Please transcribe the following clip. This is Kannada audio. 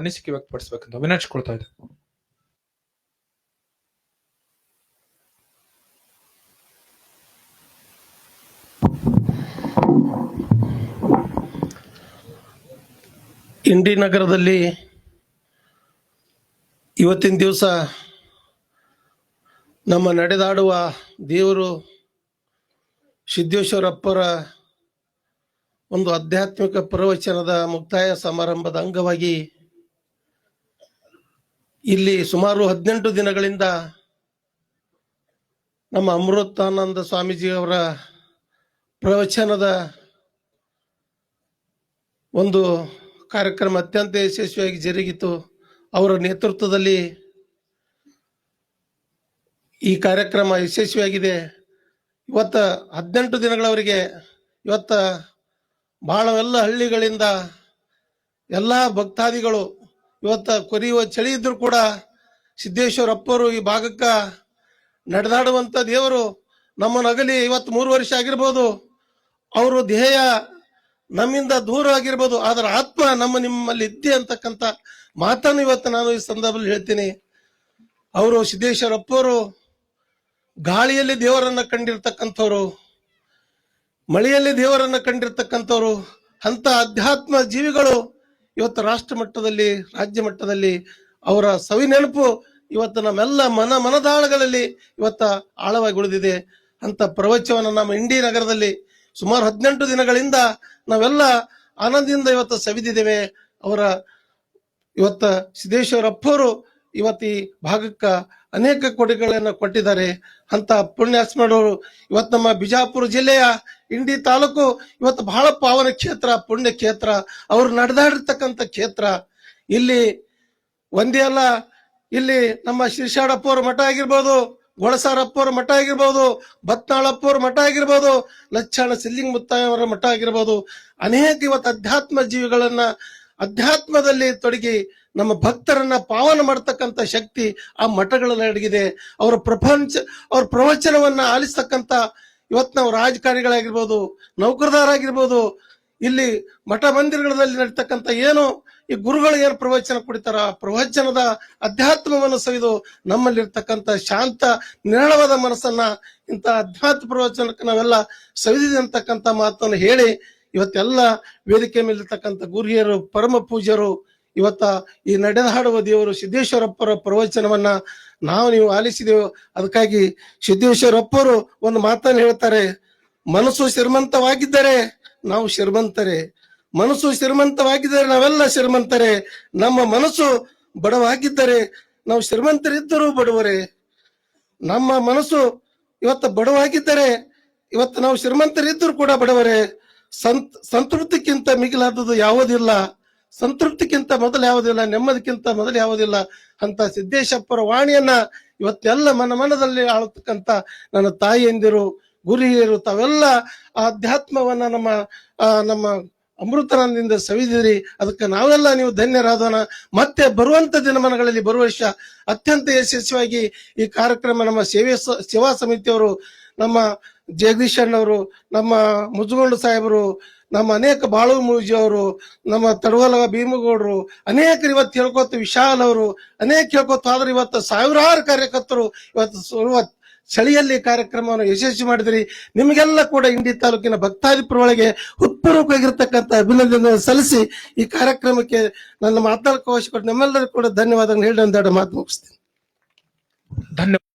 ಅನಿಸಿಕೆ ವ್ಯಕ್ತಪಡಿಸಬೇಕಂತ ವಿನಂತಿಸ್ಕೊಳ್ತಾ ಇದ್ದೆ. ಇಂಡಿ ನಗರದಲ್ಲಿ ಇವತ್ತಿನ ದಿವಸ ನಮ್ಮ ನಡೆದಾಡುವ ದೇವರು ಸಿದ್ದೇಶ್ವರಪ್ಪರ ಒಂದು ಆಧ್ಯಾತ್ಮಿಕ ಪ್ರವಚನದ ಮುಕ್ತಾಯ ಸಮಾರಂಭದ ಅಂಗವಾಗಿ ಇಲ್ಲಿ ಸುಮಾರು ಹದಿನೆಂಟು ದಿನಗಳಿಂದ ನಮ್ಮ ಅಮೃತಾನಂದ ಸ್ವಾಮೀಜಿಯವರ ಪ್ರವಚನದ ಒಂದು ಕಾರ್ಯಕ್ರಮ ಅತ್ಯಂತ ಯಶಸ್ವಿಯಾಗಿ ಜರುಗಿತು. ಅವರ ನೇತೃತ್ವದಲ್ಲಿ ಈ ಕಾರ್ಯಕ್ರಮ ಯಶಸ್ವಿಯಾಗಿದೆ. ಇವತ್ತ ಹದಿನೆಂಟು ದಿನಗಳವರಿಗೆ ಇವತ್ತ ಭಾಳವೆಲ್ಲ ಹಳ್ಳಿಗಳಿಂದ ಎಲ್ಲ ಭಕ್ತಾದಿಗಳು ಇವತ್ತ ಕೊರಿಯುವ ಚಳಿ ಇದ್ರು ಕೂಡ ಸಿದ್ದೇಶ್ವರ ಅಪ್ಪರು ಈ ಭಾಗಕ್ಕ ನಡೆದಾಡುವಂತ ದೇವರು ನಮ್ಮ ನಗಲಿ ಇವತ್ತು ಮೂರು ವರ್ಷ ಆಗಿರ್ಬೋದು. ಅವರು ಧ್ಯೇಯ ನಮ್ಮಿಂದ ದೂರ ಆಗಿರ್ಬೋದು. ಆದ್ರೆ ಆತ್ಮ ನಮ್ಮ ನಿಮ್ಮಲ್ಲಿ ಇದ್ದೆ ಅಂತಕ್ಕಂಥ ಮಾತನ್ನು ಇವತ್ತು ನಾನು ಈ ಸಂದರ್ಭದಲ್ಲಿ ಹೇಳ್ತೀನಿ. ಅವರು ಸಿದ್ದೇಶ್ವರ ಅಪ್ಪವರು ಗಾಳಿಯಲ್ಲಿ ದೇವರನ್ನ ಕಂಡಿರ್ತಕ್ಕಂಥವ್ರು, ಮಳೆಯಲ್ಲಿ ದೇವರನ್ನ ಕಂಡಿರ್ತಕ್ಕಂಥವ್ರು ಅಂತ ಅಧ್ಯಾತ್ಮ ಜೀವಿಗಳು ಇವತ್ತು ರಾಷ್ಟ್ರ ಮಟ್ಟದಲ್ಲಿ ರಾಜ್ಯ ಮಟ್ಟದಲ್ಲಿ ಅವರ ಸವಿ ನೆನಪು ಇವತ್ತು ನಮ್ಮೆಲ್ಲ ಮನ ಮನದಾಳಗಳಲ್ಲಿ ಇವತ್ತ ಆಳವಾಗಿ ಉಳಿದಿದೆ ಅಂತ ಪ್ರವಚನವನ್ನು ನಮ್ಮ ಇಂಡಿ ನಗರದಲ್ಲಿ ಸುಮಾರು ಹದಿನೆಂಟು ದಿನಗಳಿಂದ ನಾವೆಲ್ಲ ಆನಂದದಿಂದ ಇವತ್ತು ಸವಿದಿದ್ದೇವೆ. ಅವರ ಇವತ್ತ ಸಿದ್ದೇಶ್ವರಪ್ಪವರು ಇವತ್ತು ಈ ಭಾಗಕ್ಕ ಅನೇಕ ಕೊಡುಗೆಗಳನ್ನು ಕೊಟ್ಟಿದ್ದಾರೆ. ಅಂತ ಪುಣ್ಯಾಸ್ಮರವರು ಇವತ್ತು ನಮ್ಮ ಬಿಜಾಪುರ ಜಿಲ್ಲೆಯ ಇಂಡಿ ತಾಲೂಕು ಇವತ್ತು ಬಹಳ ಪಾವನ ಕ್ಷೇತ್ರ, ಪುಣ್ಯ ಕ್ಷೇತ್ರ, ಅವರು ನಡೆದಾಡಿರ್ತಕ್ಕಂಥ ಕ್ಷೇತ್ರ. ಇಲ್ಲಿ ಒಂದೇ ಅಲ್ಲ, ಇಲ್ಲಿ ನಮ್ಮ ಶಿರ್ಷಾಡಪ್ಪವ್ರ ಮಠ ಆಗಿರ್ಬೋದು, ಗೊಳಸಾರಪ್ಪವ್ರ ಮಠ ಆಗಿರ್ಬೋದು, ಬತ್ನಾಳಪ್ಪವ್ರ ಮಠ ಆಗಿರ್ಬೋದು, ಲಚ್ಚಾಣ ಸಿಲ್ಲಿಂಗ್ ಮುತ್ತಾಯವರ ಮಠ ಆಗಿರ್ಬೋದು. ಅನೇಕ ಇವತ್ತು ಅಧ್ಯಾತ್ಮ ಜೀವಿಗಳನ್ನ ಅಧ್ಯಾತ್ಮದಲ್ಲಿ ತೊಡಗಿ ನಮ್ಮ ಭಕ್ತರನ್ನ ಪಾವನ ಮಾಡತಕ್ಕಂತ ಶಕ್ತಿ ಆ ಮಠಗಳಲ್ಲಿ ಅಡಗಿದೆ. ಅವರ ಪ್ರಪಂಚ, ಅವ್ರ ಪ್ರವಚನವನ್ನ ಆಲಿಸ್ತಕ್ಕಂತ ಇವತ್ತು ನಾವು ರಾಜಕಾರಣಿಗಳಾಗಿರ್ಬೋದು, ನೌಕರದಾರಾಗಿರ್ಬೋದು, ಇಲ್ಲಿ ಮಠ ಮಂದಿರಗಳಲ್ಲಿ ನಡೀತಕ್ಕಂಥ ಏನು ಈ ಗುರುಗಳು ಏನು ಪ್ರವಚನ ಕೊಡ್ತಾರ ಆ ಪ್ರವಚನದ ಅಧ್ಯಾತ್ಮವನ್ನು ಸವಿದು ನಮ್ಮಲ್ಲಿರ್ತಕ್ಕಂಥ ಶಾಂತ, ನಿರಳವಾದ ಮನಸ್ಸನ್ನ ಇಂಥ ಅಧ್ಯಾತ್ಮ ಪ್ರವಚನಕ್ಕೆ ನಾವೆಲ್ಲ ಸವಿದಿದೆ ಅಂತಕ್ಕಂಥ ಮಾತನ್ನು ಹೇಳಿ ಇವತ್ತೆಲ್ಲ ವೇದಿಕೆ ಮೇಲಿರ್ತಕ್ಕಂಥ ಗುರಿಯರು ಪರಮ ಪೂಜ್ಯರು ಇವತ್ತ ಈ ನಡೆದಾಡುವ ದೇವರು ಸಿದ್ದೇಶ್ವರಪ್ಪರ ಪ್ರವಚನವನ್ನ ನಾವು ನೀವು ಆಲಿಸಿದೆವು. ಅದಕ್ಕಾಗಿ ಸಿದ್ದೇಶ್ವರಪ್ಪರು ಒಂದು ಮಾತನ್ನು ಹೇಳ್ತಾರೆ, ಮನಸ್ಸು ಶ್ರೀಮಂತವಾಗಿದ್ದರೆ ನಾವು ಶ್ರೀಮಂತರೇ. ಮನಸ್ಸು ಶ್ರೀಮಂತವಾಗಿದ್ದರೆ ನಾವೆಲ್ಲ ಶ್ರೀಮಂತರೇ. ನಮ್ಮ ಮನಸ್ಸು ಬಡವಾಗಿದ್ದರೆ ನಾವು ಶ್ರೀಮಂತರಿದ್ದರೂ ಬಡವರೇ. ನಮ್ಮ ಮನಸ್ಸು ಇವತ್ತು ಬಡವಾಗಿದ್ದರೆ ಇವತ್ತು ನಾವು ಶ್ರೀಮಂತರಿದ್ದರೂ ಕೂಡ ಬಡವರೇ. ಸಂತ್, ಸಂತೃಪ್ತಿಕ್ಕಿಂತ ಮಿಗಿಲಾದದ್ದು ಯಾವುದಿಲ್ಲ. ಸಂತೃಪ್ತಿಕ್ಕಿಂತ ಮೊದಲು ಯಾವುದಿಲ್ಲ ನೆಮ್ಮದಿಕ್ಕಿಂತ ಮೊದಲು ಯಾವುದಿಲ್ಲ ಅಂತ ಸಿದ್ದೇಶಪ್ಪರ ವಾಣಿಯನ್ನ ಇವತ್ತೆಲ್ಲ ಮನ ಮನದಲ್ಲಿ ಆಳತಕ್ಕಂತ ನನ್ನ ತಾಯಿಯಂದಿರು ಗುರಿಯರು ತಾವೆಲ್ಲ ಆ ಅಧ್ಯಾತ್ಮವನ್ನ ನಮ್ಮ ನಮ್ಮ ಅಮೃತಾನಂದದಿಂದ ಸವಿದಿರಿ. ಅದಕ್ಕೆ ನಾವೆಲ್ಲ ನೀವು ಧನ್ಯರಾದೋಣ. ಮತ್ತೆ ಬರುವಂತ ದಿನಮಾನಗಳಲ್ಲಿ ಬರುವ ವರ್ಷ ಅತ್ಯಂತ ಯಶಸ್ವಿಯಾಗಿ ಈ ಕಾರ್ಯಕ್ರಮ ನಮ್ಮ ಸೇವೆ ಸೇವಾ ಸಮಿತಿಯವರು ನಮ್ಮ ಜಗದೀಶ್ ಅಣ್ಣವರು, ನಮ್ಮ ಮುಜುಗೊಂಡು ಸಾಹೇಬರು ನಮ್ಮ ಅನೇಕ ಬಾಳು ಮೂಜಿ ಅವರು ನಮ್ಮ ತಡವಲ ಭೀಮಗೌಡರು, ಅನೇಕರು ಇವತ್ತು ಹೇಳ್ಕೊತ ವಿಶಾಲ್ ಅವರು ಅನೇಕ ಹೇಳ್ಕೊತ, ಆದ್ರೆ ಇವತ್ತು ಸಾವಿರಾರು ಕಾರ್ಯಕರ್ತರು ಇವತ್ತು ಸುರುವ ಚಳಿಯಲ್ಲಿ ಕಾರ್ಯಕ್ರಮವನ್ನು ಯಶಸ್ವಿ ಮಾಡಿದ್ರಿ. ನಿಮಗೆಲ್ಲ ಕೂಡ ಇಂಡಿ ತಾಲೂಕಿನ ಭಕ್ತಾದಿಪುರ ಒಳಗೆ ಹೃತ್ಪೂರ್ವಕವಾಗಿರ್ತಕ್ಕಂಥ ಅಭಿನಂದನೆ ಸಲ್ಲಿಸಿ ಈ ಕಾರ್ಯಕ್ರಮಕ್ಕೆ ನನ್ನ ಮಾತಾಡಕ್ಕೆ ಕೊಟ್ಟು ನಮ್ಮೆಲ್ಲರಿಗೂ ಕೂಡ ಧನ್ಯವಾದಗಳು ಹೇಳಿ ಒಂದೆರಡು ಮಾತು ಮುಗಿಸ್ತೀನಿ. ಧನ್ಯವಾದ.